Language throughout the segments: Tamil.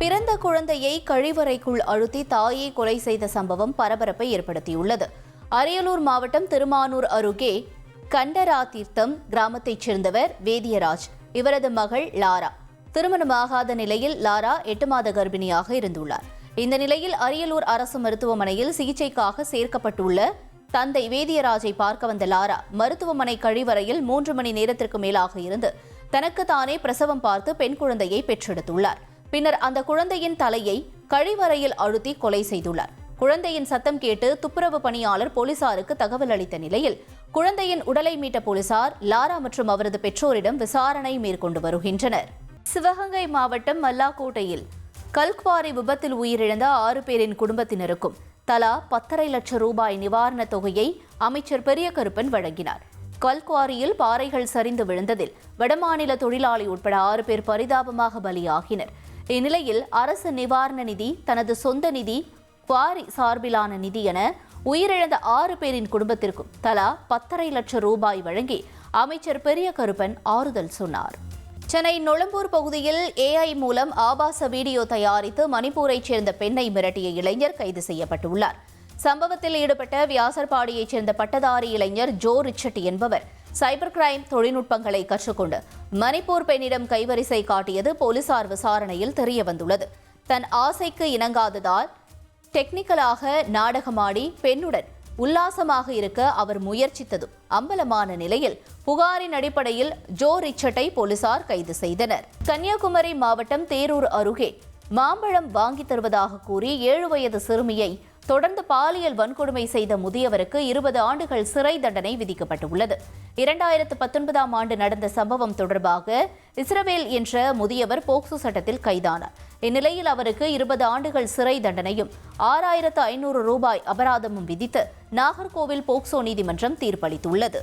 பிறந்த குழந்தையை கழிவறைக்குள் அழுத்தி தாயை கொலை செய்த சம்பவம் பரபரப்பை ஏற்படுத்தியுள்ளது. அரியலூர் மாவட்டம் திருமானூர் அருகே கண்டராதீர்த்தம் கிராமத்தைச் சேர்ந்தவர் வேதியராஜ் இவரது மகள் லாரா. திருமணமாகாத நிலையில் லாரா எட்டு மாத கர்ப்பிணியாக இருந்துள்ளார். இந்த நிலையில் அரியலூர் அரசு மருத்துவமனையில் சிகிச்சைக்காக சேர்க்கப்பட்டுள்ள தந்தை வேதியராஜை பார்க்க வந்த லாரா மருத்துவமனை கழிவறையில் மூன்று மணி நேரத்திற்கு மேலாக இருந்து தனக்கு தானே பிரசவம் பார்த்து பெண் குழந்தையை பெற்றெடுத்துள்ளார். பின்னர் அந்த குழந்தையின் தலையை கழிவறையில் அழுத்தி கொலை செய்துள்ளார். குழந்தையின் சத்தம் கேட்டு துப்புரவு பணியாளர் போலீசாருக்கு தகவல் அளித்த நிலையில் குழந்தையின் உடலை மீட்ட போலீசார் லாரா மற்றும் அவரது பெற்றோரிடம் விசாரணை மேற்கொண்டு வருகின்றனர். சிவகங்கை மாவட்டம் மல்லாக்கோட்டையில் கல்குவாரி விபத்தில் உயிரிழந்த ஆறு பேரின் குடும்பத்தினருக்கும் தலா பத்தரை லட்சம் ரூபாய் நிவாரணத் தொகையை அமைச்சர் பெரிய கருப்பன் வழங்கினார். கல்குவாரியில் பாறைகள் சரிந்து விழுந்ததில் வடமாநில தொழிலாளி உட்பட ஆறு பேர் பரிதாபமாக பலியாகினர். இந்நிலையில் அரசு நிவாரண நிதி தனது சொந்த நிதி குவாரி சார்பிலான நிதி என உயிரிழந்த ஆறு பேரின் குடும்பத்திற்கும் தலா பத்தரை லட்சம் ரூபாய் வழங்கி அமைச்சர் பெரிய கருப்பன் ஆறுதல் சொன்னார். சென்னை நொளம்பூர் பகுதியில் ஏஐ மூலம் ஆபாச வீடியோ தயாரித்து மணிப்பூரைச் சேர்ந்த பெண்ணை மிரட்டிய இளைஞர் கைது செய்யப்பட்டுள்ளார். சம்பவத்தில் ஈடுபட்ட வியாசர்பாடியைச் சேர்ந்த பட்டதாரி இளைஞர் ஜோ ரிச்சட் என்பவர் சைபர் கிரைம் தொழில்நுட்பங்களை கற்றுக்கொண்டு மணிப்பூர் பெண்ணிடம் கைவரிசை காட்டியது போலீசார் விசாரணையில் தெரியவந்துள்ளது. தன் ஆசைக்கு இணங்காததால் டெக்னிக்கலாக நாடகமாடி பெண்ணுடன் உல்லாசமாக இருக்க அவர் முயற்சித்ததும் அம்பலமான நிலையில் புகாரின் அடிப்படையில் ஜோ ரிச்சர்டை போலீசார் கைது செய்தனர். கன்னியாகுமரி மாவட்டம் தேரூர் அருகே மாம்பழம் வாங்கி தருவதாக கூறி ஏழு வயது சிறுமியை தொடர்ந்து பாலியல் வன்கொடுமை செய்த முதியவருக்கு இருபது ஆண்டுகள் சிறை தண்டனை விதிக்கப்பட்டுள்ளது. இரண்டாயிரத்து பத்தொன்பதாம் ஆண்டு நடந்த சம்பவம் தொடர்பாக இஸ்ரவேல் என்ற முதியவர் போக்சோ சட்டத்தில் கைதானார். இந்நிலையில் அவருக்கு இருபது ஆண்டுகள் சிறை தண்டனையும் ஆறாயிரத்து ஐநூறு ரூபாய் அபராதமும் விதித்து நாகர்கோவில் போக்சோ நீதிமன்றம் தீர்ப்பளித்துள்ளது.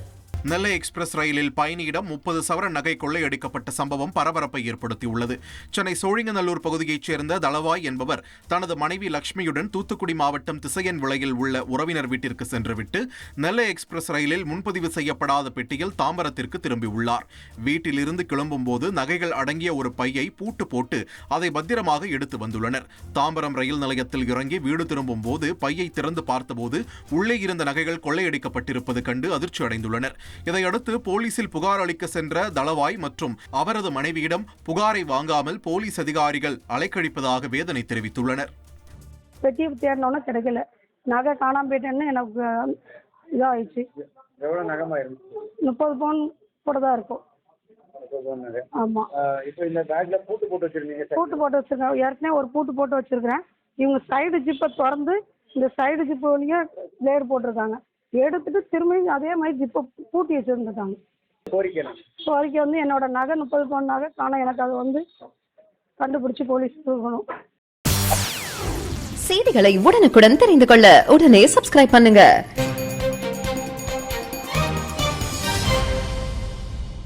நெல்லை எக்ஸ்பிரஸ் ரயிலில் பயணியிடம் முப்பது சவர நகை கொள்ளையடிக்கப்பட்ட சம்பவம் பரபரப்பை ஏற்படுத்தியுள்ளது. சென்னை சோழிங்கநல்லூர் பகுதியைச் சேர்ந்த தளவாய் என்பவர் தனது மனைவி லட்சுமியுடன் தூத்துக்குடி மாவட்டம் திசையன் விலையில் உள்ள உறவினர் வீட்டிற்கு சென்றுவிட்டு நெல்லை எக்ஸ்பிரஸ் ரயிலில் முன்பதிவு செய்யப்படாத பெட்டியில் தாம்பரத்திற்கு திரும்பியுள்ளார். வீட்டிலிருந்து கிளம்பும்போது நகைகள் அடங்கிய ஒரு பையை பூட்டு போட்டு அதை பத்திரமாக எடுத்து வந்துள்ளனர். தாம்பரம் ரயில் நிலையத்தில் இறங்கி வீடு திரும்பும் போது பையை திறந்து பார்த்தபோது உள்ளே இருந்த நகைகள் கொள்ளையடிக்கப்பட்டிருப்பது கண்டு அதிர்ச்சி அடைந்துள்ளனர் இதையடுத்து போலீசில் புகார் அளிக்க சென்ற தளவாய் மற்றும் அவரது மனைவியிடம் புகாரை வாங்காமல் போலீஸ் அதிகாரிகள் அலைக்கழிப்பதாக வேதனை தெரிவித்துள்ளனர். பெட்டியை தேடினோன்னா கிடைக்கல. நகை காணாம போயிட்டேன்னு எனக்கு இதாகிடுச்சு எவ்வளோ நகமாக இருந்துச்சு முப்பது பவுன் கூட தான் இருக்கும் ஆஹ் இப்போ இந்த பேக்ல பூட்டு போட்டு வச்சிருந்தீங்க சார் பூட்டு போட்டு வச்சிருக்கேன். ஏற்கனவே ஒரு பூட்டு போட்டு வச்சிருக்கிறேன். இவங்க சைடு ஜிப்பை திறந்து இந்த சைடு ஜிப்பு வழியாக பிளேடு போட்டிருக்காங்க. எடுத்துட்டு திரும்பி அதே மாதிரி ஜிப்பை பூட்டி வச்சுருந்துட்டாங்க. கோரிக்கை வந்து என்னோட நகை முப்பது பவுன் நகை காணோம் எனக்கு அது வந்து கண்டுபிடிச்சி போலீஸ் கொடுக்கணும் செய்திகளை உடனுக்குடன் தெரிந்து கொள்ள உடனே சப்ஸ்கிரைப் பண்ணுங்க.